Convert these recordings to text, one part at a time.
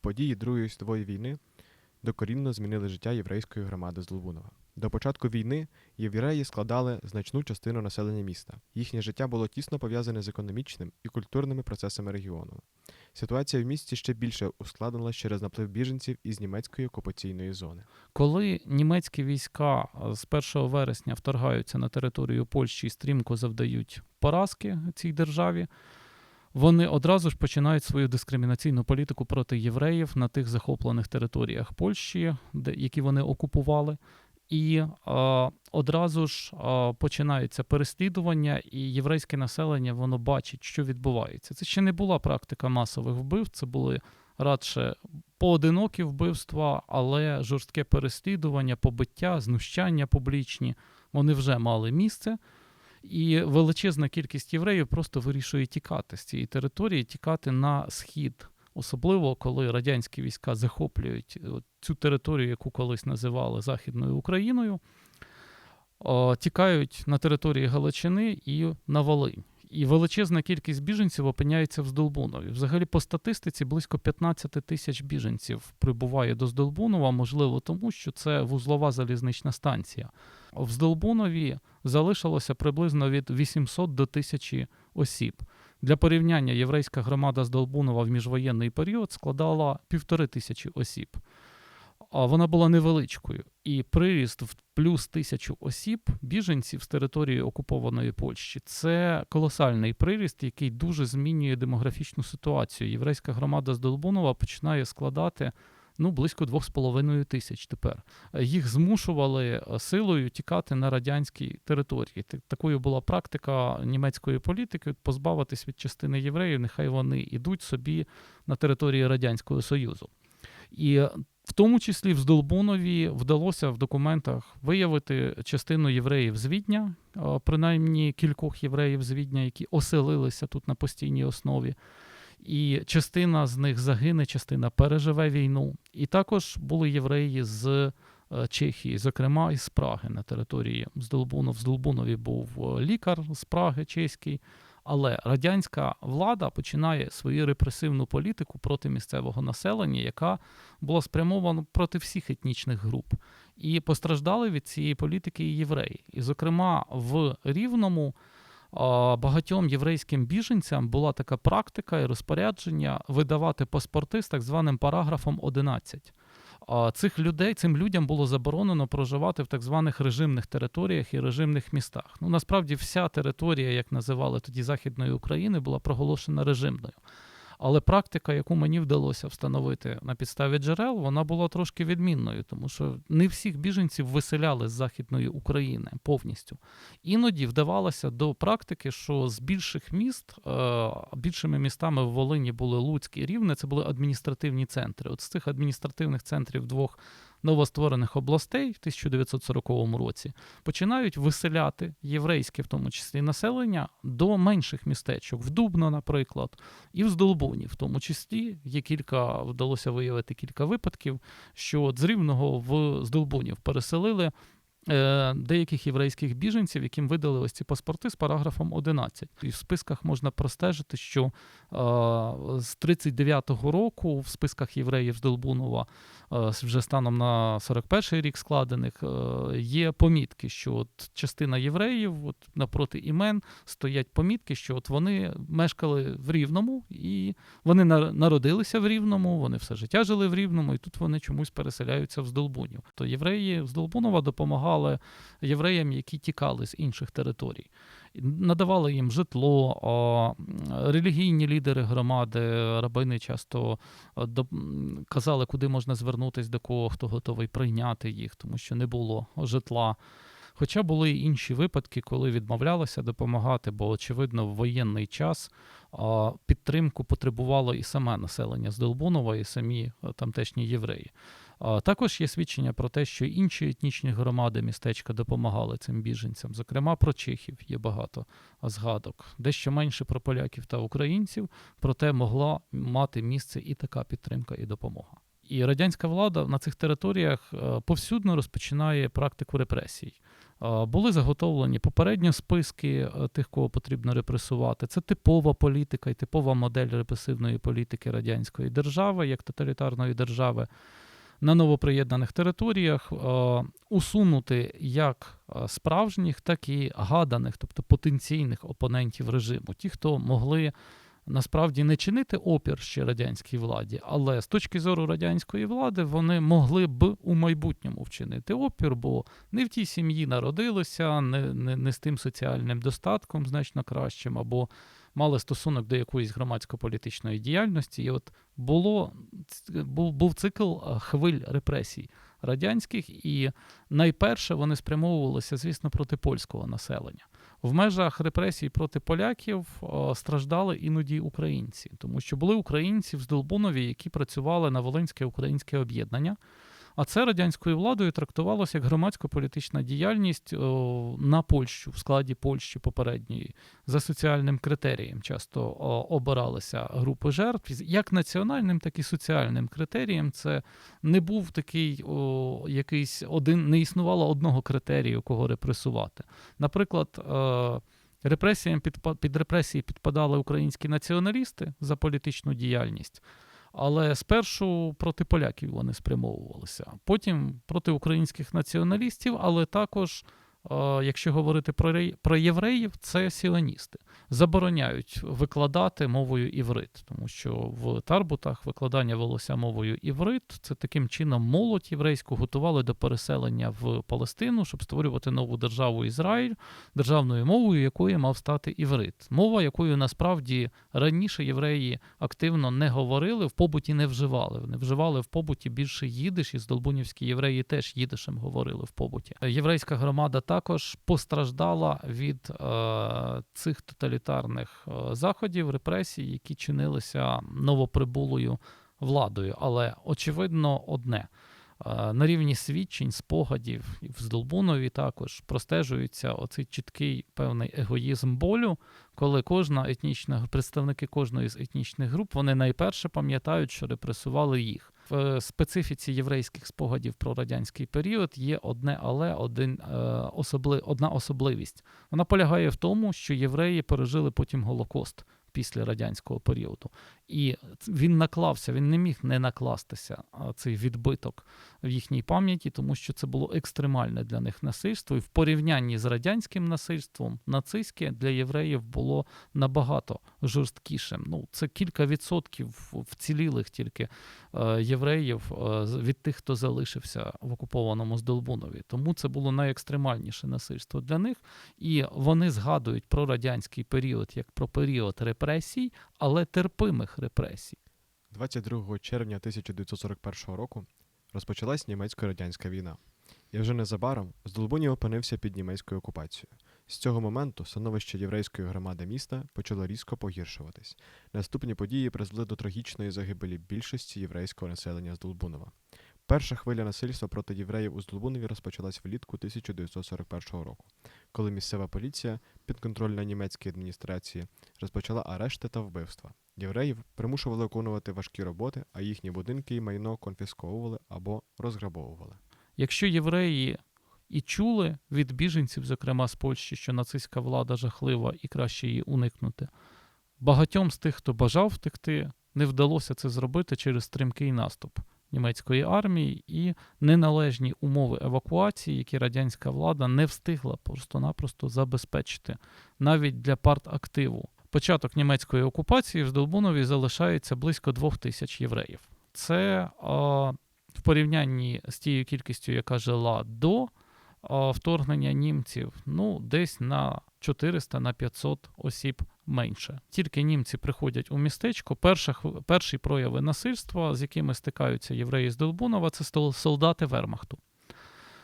Події Другої світової війни докорінно змінили життя єврейської громади з Лубунова. До початку війни євреї складали значну частину населення міста. Їхнє життя було тісно пов'язане з економічним і культурними процесами регіону. Ситуація в місті ще більше ускладнилась через наплив біженців із німецької окупаційної зони. Коли німецькі війська е, з 1 вересня вторгаються на територію Польщі і стрімко завдають поразки цій державі, вони одразу ж починають свою дискримінаційну політику проти євреїв на тих захоплених територіях Польщі, де, які вони окупували. І е, одразу ж е, починаються переслідування, і єврейське населення воно бачить, що відбувається. Це ще не була практика масових вбивств, це були радше поодинокі вбивства, але жорстке переслідування, побиття, знущання публічні вони вже мали місце. І величезна кількість євреїв просто вирішує тікати з цієї території, тікати на схід, особливо коли радянські війська захоплюють цю територію, яку колись називали Західною Україною, тікають на території Галичини і на Волинь. І величезна кількість біженців опиняється в Здолбунові. Взагалі, по статистиці, близько 15 тисяч біженців прибуває до Здолбунова, можливо, тому що це вузлова залізнична станція. В Здолбунові залишилося приблизно від 800 до 1000 осіб. Для порівняння єврейська громада Здолбунова в міжвоєнний період складала півтори тисячі осіб. Вона була невеличкою. І приріст в плюс тисячу осіб, біженців з території окупованої Польщі, це колосальний приріст, який дуже змінює демографічну ситуацію. Єврейська громада з Долбунова починає складати ну, близько 2,5 тисяч тепер. Їх змушували е, силою тікати на радянській території. Такою була практика німецької політики позбавитись від частини євреїв, нехай вони йдуть собі на території Радянського Союзу. І в тому числі в Здолбунові вдалося в документах виявити частину євреїв з Відня, принаймні кількох євреїв з Відня, які оселилися тут на постійній основі. І частина з них загине, частина переживе війну. І також були євреї з е, Чехії, зокрема із Праги на території Здолбунов. В Здолбунові був е, лікар з Праги чеський. Але радянська влада починає свою репресивну політику проти місцевого населення, яка була спрямована проти всіх етнічних груп. І постраждали від цієї політики і євреї. І, зокрема, в Рівному багатьом єврейським біженцям була така практика і розпорядження видавати паспорти з так званим параграфом 11. Цих людей, цим людям було заборонено проживати в так званих режимних територіях і режимних містах. Ну насправді вся територія, як називали тоді Західної України, була проголошена режимною. Але практика, яку мені вдалося встановити на підставі джерел, вона була трошки відмінною, тому що не всіх біженців виселяли з Західної України повністю. Іноді вдавалося до практики, що з більших міст, е, більшими містами в Волині були Луцьк і Рівне, це були адміністративні центри. От з цих адміністративних центрів двох новостворених областей в 1940 році починають виселяти єврейське, в тому числі населення, до менших містечок, в Дубно, наприклад, і в Здолбуні, в тому числі є кілька, вдалося виявити кілька випадків, що з Рівного в Здолбунів переселили. Е, Деяких єврейських біженців, яким видали ось ці паспорти з параграфом 11. І в списках можна простежити, що е, з 39-го року в списках євреїв з Долбунова е, вже станом на 41-й рік складених, є помітки, що от частина євреїв, от напроти імен стоять помітки, що от вони мешкали в Рівному, і вони на- народилися в Рівному, вони все життя жили в Рівному, і тут вони чомусь переселяються в Здолбунів. То євреї з Долбунова допомагали євреям, які тікали з інших територій. Надавали їм житло, релігійні лідери громади, рабини часто казали, куди можна звернутися, до кого хто готовий прийняти їх, тому що не було житла. Хоча були й інші випадки, коли відмовлялися допомагати, бо, очевидно, в воєнний час підтримку потребувало і саме населення з Долбунова, і самі тамтешні євреї. Також є свідчення про те, що інші етнічні громади містечка допомагали цим біженцям. Зокрема, про чехів є багато згадок. Дещо менше про поляків та українців, проте могла мати місце і така підтримка і допомога. І радянська влада на цих територіях е, повсюдно розпочинає практику репресій. Е, Були заготовлені попередньо списки е, тих, кого потрібно репресувати. Це типова політика і типова модель репресивної політики радянської держави, як тоталітарної держави на новоприєднаних територіях, е, усунути як е, справжніх, так і гаданих, тобто потенційних опонентів режиму, ті, хто могли насправді не чинити опір ще радянській владі, але з точки зору радянської влади вони могли б у майбутньому вчинити опір, бо не в тій сім'ї народилися, не, не, не з тим соціальним достатком значно кращим, або мали стосунок до якоїсь громадсько-політичної діяльності. І от було був, був цикл е, хвиль репресій радянських, і найперше вони спрямовувалися, звісно, проти польського населення. В межах репресій проти поляків е, страждали іноді українці, тому що були українці в Здолбунові, які працювали на Волинське українське об'єднання. А це радянською владою трактувалося як громадсько-політична діяльність на Польщу в складі Польщі попередньої за соціальним критерієм. Часто обиралися групи жертв. Як національним, так і соціальним критерієм. Це не був такий якийсь один, не існувало одного критерію, кого репресувати. Наприклад, е, репресіям під, під репресії підпадали українські націоналісти за політичну діяльність. Але спершу проти поляків вони спрямовувалися, потім проти українських націоналістів, але також, якщо говорити про, про євреїв, це сіоністи. Забороняють викладати мовою іврит, тому що в Тарбутах викладання велося мовою іврит. Це таким чином молодь єврейську готували до переселення в Палестину, щоб створювати нову державу Ізраїль, державною мовою, якою мав стати іврит. Мова, якою насправді раніше євреї активно не говорили, в побуті не вживали. Вони вживали в побуті більше їдиш, і здолбунівські євреї теж їдишем говорили в побуті. Єврейська громада також постраждала від е, цих тоталітарних е, заходів, репресій, які чинилися новоприбулою владою. Але очевидно одне. Е, На рівні свідчень, спогадів в Здолбунові також простежується оцей чіткий певний егоїзм болю, коли кожна етнічна представники кожної з етнічних груп вони найперше пам'ятають, що репресували їх. Е, специфіці єврейських спогадів про радянський період є одне, але один е, особли, одна особливість. Вона полягає в тому, що євреї пережили потім Голокост після радянського періоду. І він наклався, він не міг не накластися цей відбиток в їхній пам'яті, тому що це було екстремальне для них насильство. І в порівнянні з радянським насильством нацистське для євреїв було набагато жорсткішим. Ну, це кілька відсотків вцілілих тільки е, євреїв е, від тих, хто залишився в окупованому Здолбунові. Тому це було найекстремальніше насильство для них. І вони згадують про радянський період як про період репресій, але терпимих репресій. 22 червня 1941 року розпочалась німецько-радянська війна. І вже незабаром Здолбунів опинився під німецькою окупацією. З цього моменту становище єврейської громади міста почало різко погіршуватись. Наступні події призвели до трагічної загибелі більшості єврейського населення Здолбунова. Перша хвиля насильства проти євреїв у Здолбунові розпочалась влітку 1941 року, коли місцева поліція, підконтрольна німецькій адміністрації, розпочала арешти та вбивства. Євреїв примушували виконувати важкі роботи, а їхні будинки і майно конфісковували або розграбовували. Якщо євреї і чули від біженців, зокрема з Польщі, що нацистська влада жахлива і краще її уникнути, багатьом з тих, хто бажав втекти, не вдалося це зробити через стрімкий наступ німецької армії і неналежні умови евакуації, які радянська влада не встигла просто-напросто забезпечити навіть для партактиву. Початок німецької окупації в Здолбунові залишається близько двох тисяч євреїв. Це а, в порівнянні з тією кількістю, яка жила до а, вторгнення німців, ну десь на 400 на 500 осіб менше. Тільки німці приходять у містечко. Перша, перші прояви насильства, з якими стикаються євреї з Долбунова, це солдати Вермахту.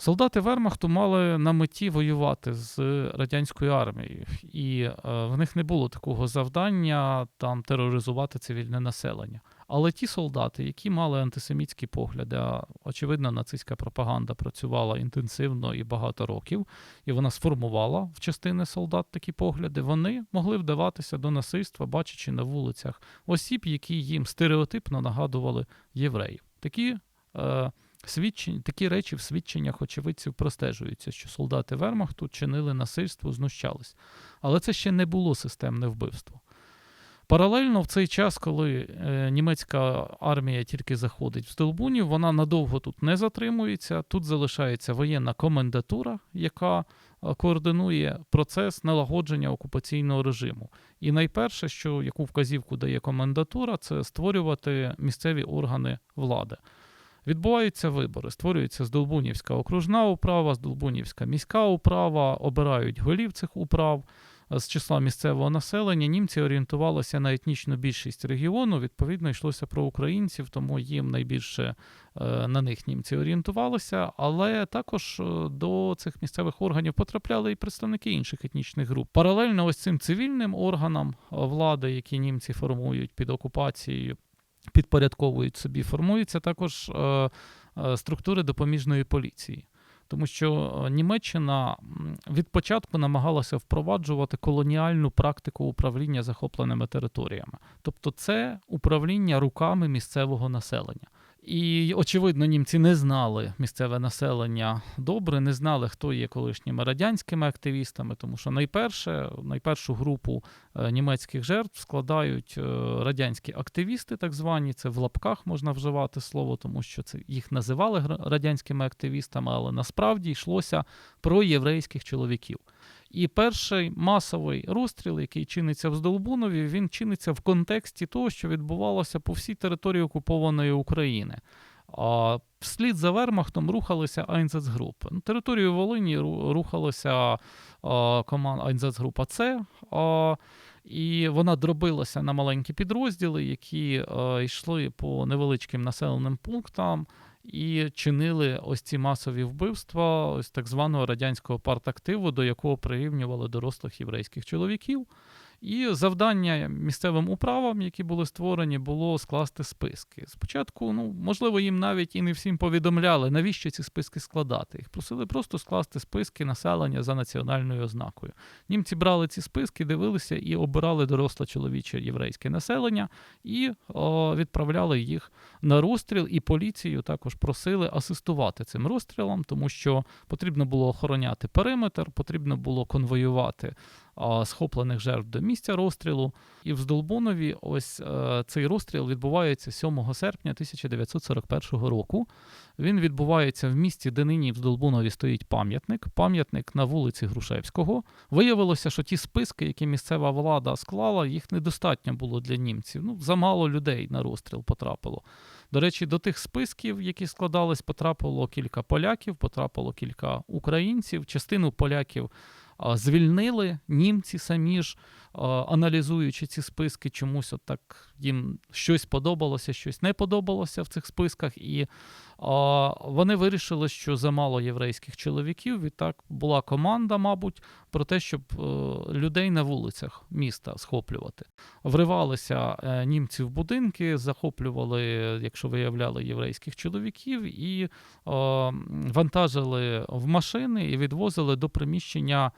Солдати Вермахту мали на меті воювати з радянською армією, і е, в них не було такого завдання там тероризувати цивільне населення. Але ті солдати, які мали антисемітські погляди, а очевидно, нацистська пропаганда працювала інтенсивно і багато років, і вона сформувала в частини солдат такі погляди, вони могли вдаватися до насильства, бачачи на вулицях осіб, які їм стереотипно нагадували євреїв. Такі е, Свідчень, такі речі в свідченнях очевидців простежуються, що солдати Вермахту чинили насильство, знущались. Але це ще не було системне вбивство. Паралельно в цей час, коли е, німецька армія тільки заходить в Столбунів, вона надовго тут не затримується. Тут залишається воєнна комендатура, яка е, координує процес налагодження окупаційного режиму. І найперше, що яку вказівку дає комендатура, це створювати місцеві органи влади. Відбуваються вибори, створюється Здолбунівська окружна управа, Здолбунівська міська управа, обирають голів цих управ з числа місцевого населення. Німці орієнтувалися на етнічну більшість регіону. Відповідно, йшлося про українців, тому їм найбільше е, на них німці орієнтувалися. Але також е, до цих місцевих органів потрапляли і представники інших етнічних груп. Паралельно ось цим цивільним органам е, влади, які німці формують під окупацією підпорядковують собі, формуються також структури допоміжної поліції. Тому що е, Німеччина від початку намагалася впроваджувати колоніальну практику управління захопленими територіями. Тобто це управління руками місцевого населення. І, очевидно, німці не знали місцеве населення добре, не знали, хто є колишніми радянськими активістами, тому що найперше, найпершу групу е, німецьких жертв складають е, радянські активісти, так звані. Це в лапках можна вживати слово, тому що це їх називали радянськими активістами, але насправді йшлося про єврейських чоловіків. І перший масовий розстріл, який чиниться в Здолбунові, він чиниться в контексті того, що відбувалося по всій території окупованої України. А вслід за Вермахтом рухалися Айнзецгрупи. На територію Волині рухалася а, команда Айнзецгрупа С. А, і вона дробилася на маленькі підрозділи, які е, йшли по невеличким населеним пунктам і чинили ось ці масові вбивства ось так званого радянського партактиву, до якого прирівнювали дорослих єврейських чоловіків. І завдання місцевим управам, які були створені, було скласти списки. Спочатку, ну можливо, їм навіть і не всім повідомляли, навіщо ці списки складати. Їх просили просто скласти списки населення за національною ознакою. Німці брали ці списки, дивилися і обирали доросле чоловіче єврейське населення і о, відправляли їх на розстріл. І поліцію також просили асистувати цим розстрілам, тому що потрібно було охороняти периметр, потрібно було конвоювати схоплених жертв до місця розстрілу. І в Здолбунові ось е, цей розстріл відбувається 7 серпня 1941 року. Він відбувається в місті, де нині в Здолбунові стоїть пам'ятник. Пам'ятник на вулиці Грушевського. Виявилося, що ті списки, які місцева влада склала, їх недостатньо було для німців. Ну, замало людей на розстріл потрапило. До речі, до тих списків, які складались, потрапило кілька поляків, потрапило кілька українців. Частину поляків звільнили німці самі ж, аналізуючи ці списки, чомусь от так їм щось подобалося, щось не подобалося в цих списках. І вони вирішили, що замало єврейських чоловіків. Відтак була команда, мабуть, про те, щоб е, людей на вулицях міста схоплювати. Вривалися е, німці в будинки, захоплювали, якщо виявляли єврейських чоловіків, і вантажили в машини і відвозили до приміщення.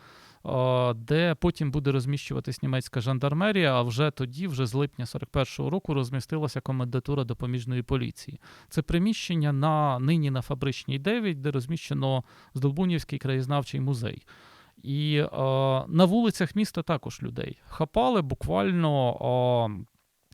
Де потім буде розміщуватись німецька жандармерія, а вже тоді, вже з липня 41-го року, розмістилася комендатура допоміжної поліції. Це приміщення на нині на фабричній 9, де розміщено Здолбунівський краєзнавчий музей. І е, на вулицях міста також людей хапали буквально. Е,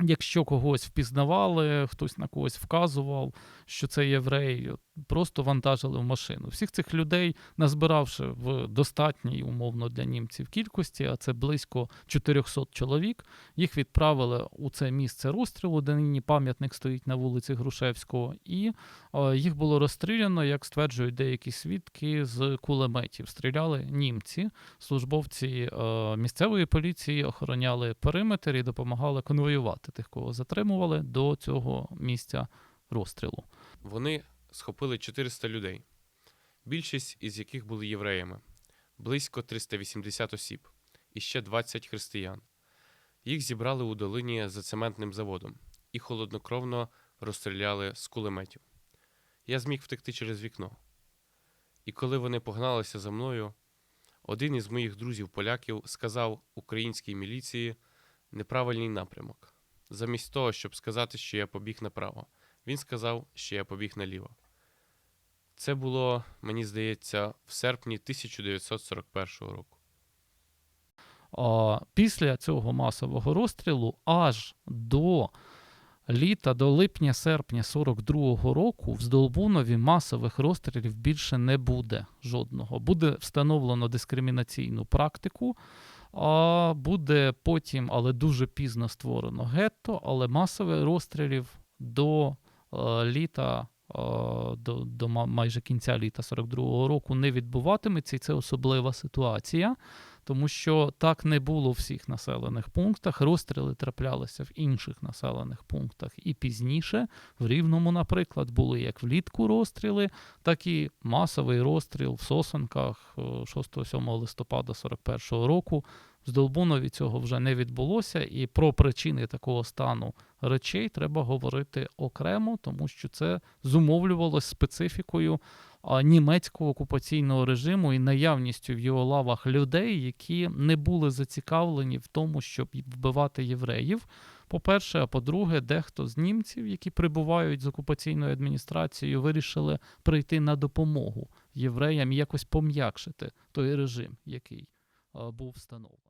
Якщо когось впізнавали, хтось на когось вказував, що це єврей, просто вантажили в машину. Всіх цих людей, назбиравши в достатній, умовно, для німців кількості, а це близько 400 чоловік, їх відправили у це місце розстрілу, де нині пам'ятник стоїть на вулиці Грушевського, і е, їх було розстріляно, як стверджують деякі свідки, з кулеметів. Стріляли німці, службовці е, місцевої поліції охороняли периметр і допомагали конвоювати тих, кого затримували до цього місця розстрілу. Вони схопили 400 людей, більшість із яких були євреями, близько 380 осіб і ще 20 християн. Їх зібрали у долині за цементним заводом і холоднокровно розстріляли з кулеметів. Я зміг втекти через вікно. І коли вони погналися за мною, один із моїх друзів-поляків сказав українській міліції неправильний напрямок. Замість того, щоб сказати, що я побіг направо, він сказав, що я побіг наліво. Це було, мені здається, в серпні 1941 року. А, після цього масового розстрілу аж до літа, до липня-серпня 42-го року в Здолбунові масових розстрілів більше не буде жодного. Буде встановлено дискримінаційну практику, а буде потім, але дуже пізно створено гетто, але масових розстрілів до е, літа. Е, До, до майже кінця літа 42-го року не відбуватиметься, і це особлива ситуація тому що так не було в всіх населених пунктах. Розстріли траплялися в інших населених пунктах і пізніше. В Рівному, наприклад, були як влітку розстріли, так і масовий розстріл в Сосенках е, 6-7 листопада 41-го року. В Здолбунові цього вже не відбулося, і про причини такого стану речей треба говорити окремо, тому що це зумовлювалося специфікою німецького окупаційного режиму і наявністю в його лавах людей, які не були зацікавлені в тому, щоб вбивати євреїв. По-перше, а по-друге, дехто з німців, які прибувають з окупаційною адміністрацією, вирішили прийти на допомогу євреям і якось пом'якшити той режим, який був встановлений.